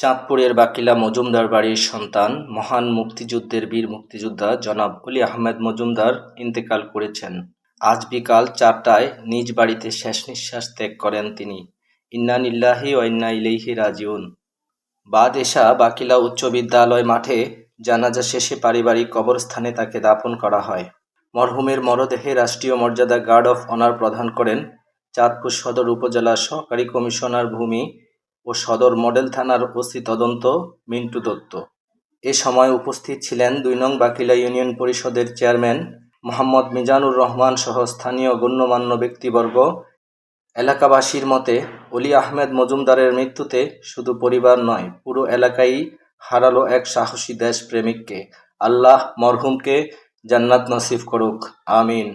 চাঁদপুরের বাকিলা মজুমদার বাড়ির সন্তান, মহান মুক্তিযুদ্ধের বীর মুক্তিযোদ্ধা জনাব অলি আহমেদ মজুমদার ইন্তেকাল করেছেন। আজ বিকাল চারটায় নিজ বাড়িতে শেষ নিঃশ্বাস ত্যাগ করেন তিনি। ইন্না নিল্লাহি ও ইন্না ইলাইহি রাজিউন। বাদ এশা বাকিলা উচ্চ বিদ্যালয় মাঠে জানাজা শেষে পারিবারিক কবরস্থানে তাকে দাপন করা হয়। মরহুমের মরদেহে রাষ্ট্রীয় মর্যাদা গার্ড অফ অনার প্রদান করেন চাঁদপুর সদর উপজেলা সহকারী কমিশনার ভূমি ও সদর মডেল থানার ওসি তদন্ত, মিন্টু দত্ত। এ সময় উপস্থিত ছিলেন দুই নং বাকিলা ইউনিয়ন পরিষদের চেয়ারম্যান মোহাম্মদ মিজানুর রহমান সহ স্থানীয় গণ্যমান্য ব্যক্তিবর্গ। এলাকাবাসীর মতে, অলি আহমেদ মজুমদারের মৃত্যুতে শুধু পরিবার নয়, পুরো এলাকাই হারালো এক সাহসী দেশপ্রেমিককে। আল্লাহ মরহুমকে জান্নাত নসিব করুক, আমিন।